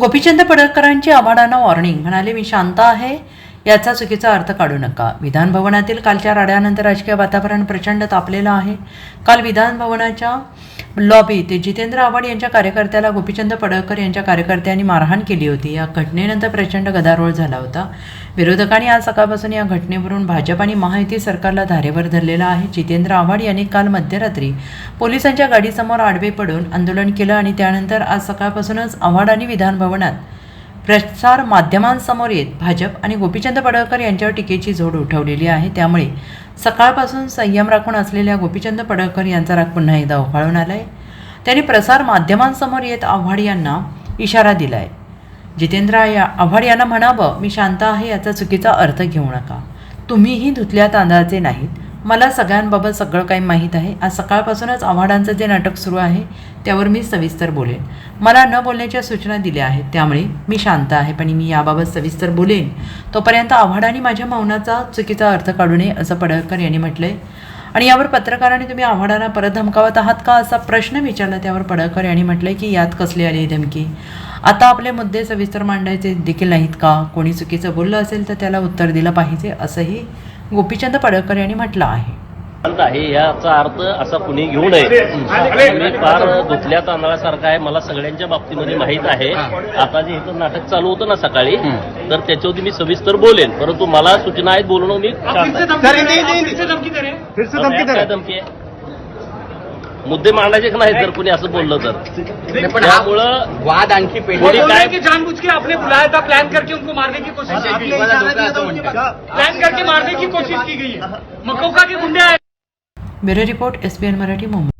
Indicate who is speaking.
Speaker 1: Gopichand पडळकरांची आव्हाडांना warning म्हणाले मी शांत आहे. याचा चुकीचा अर्थ काढू नका. विधान भवनातील कालच्या राड्यानंतर राजकीय वातावरण प्रचंड तापलेलं आहे. काल विधान लॉबी ते जितेंद्र आव्हाड यांच्या कार्यकर्त्याला गोपीचंद पडळकर यांच्या कार्यकर्त्यांनी मारहाण केली होती. या घटनेनंतर प्रचंड गदारोळ झाला होता. विरोधकांनी आज सकाळपासून या घटनेवरून भाजप आणि महायुती सरकारला धारेवर धरलेला आहे. जितेंद्र आव्हाड यांनी काल मध्यरात्री पोलिसांच्या गाडीसमोर आडवे पडून आंदोलन केलं आणि त्यानंतर आज सकाळपासूनच आव्हाड आणि विधानभवनात प्रसार माध्यमांसमोर येत भाजप आणि गोपीचंद पडळकर यांच्यावर टीकेची झोड उठवलेली आहे. त्यामुळे सकाळपासून संयम राखून असलेल्या गोपीचंद पडळकर यांचा राग पुन्हा एकदा उफाळून आहे त्यांनी प्रसार माध्यमांसमोर येत आव्हाड यांना इशारा दिला आहे जितेंद्र या आव्हाड यांना म्हणावं मी शांत आहे याचा चुकीचा अर्थ घेऊ नका. तुम्हीही धुतल्या तांदळाचे नाहीत. मला सगळ्यांबाबत सगळं काही माहीत आहे. आज सकाळपासूनच आव्हाडांचं जे नाटक सुरू आहे त्यावर मी सविस्तर बोलेन. मला न बोलण्याच्या सूचना दिल्या आहेत त्यामुळे मी शांत आहे पण मी याबाबत सविस्तर बोलेन. तोपर्यंत आव्हाडांनी माझ्या मौनाचा चुकीचा अर्थ काढू नये असं पडळकर यांनी म्हटलंय. आणि यावर पत्रकारांनी तुम्ही आव्हाडांना परत धमकावत आहात का असा प्रश्न विचारला त्यावर पडळकर यांनी म्हटलंय की यात कसली आली धमकी? आता आपले मुद्दे सविस्तर मांडायचे देखील नाहीत का? कोणी चुकीचं बोललं असेल तर त्याला उत्तर दिलं पाहिजे असंही गोपीचंद पडळकर यांनी म्हटलं आहे.
Speaker 2: आहे याचा अर्थ असा कुणी घेऊ नये. मी फार धुतल्या तांदळासारखा आहे मला सगळ्यांच्या बाबतीमध्ये माहीत आहे. आता जे इथं नाटक चालू होतं ना सकाळी तर त्याच्यावरती मी सविस्तर बोलेन. परंतु मला सूचना आहेत बोलणं मी
Speaker 3: धमकी
Speaker 2: आहे. मुद्दे मांडायचे का नाही जर कुणी असं बोललं तर?
Speaker 4: हा
Speaker 2: त्यामुळं
Speaker 4: वाद आणखी
Speaker 2: कोणी
Speaker 3: हैं
Speaker 2: काय-
Speaker 3: कि जानबूझ के आपने बुलाया था प्लान करके उनको मारने की कोशिश की प्लान करके मारने की कोशिश की गई. है मकोका के गुंडे आए
Speaker 1: bureau report S Marathi Mumbai.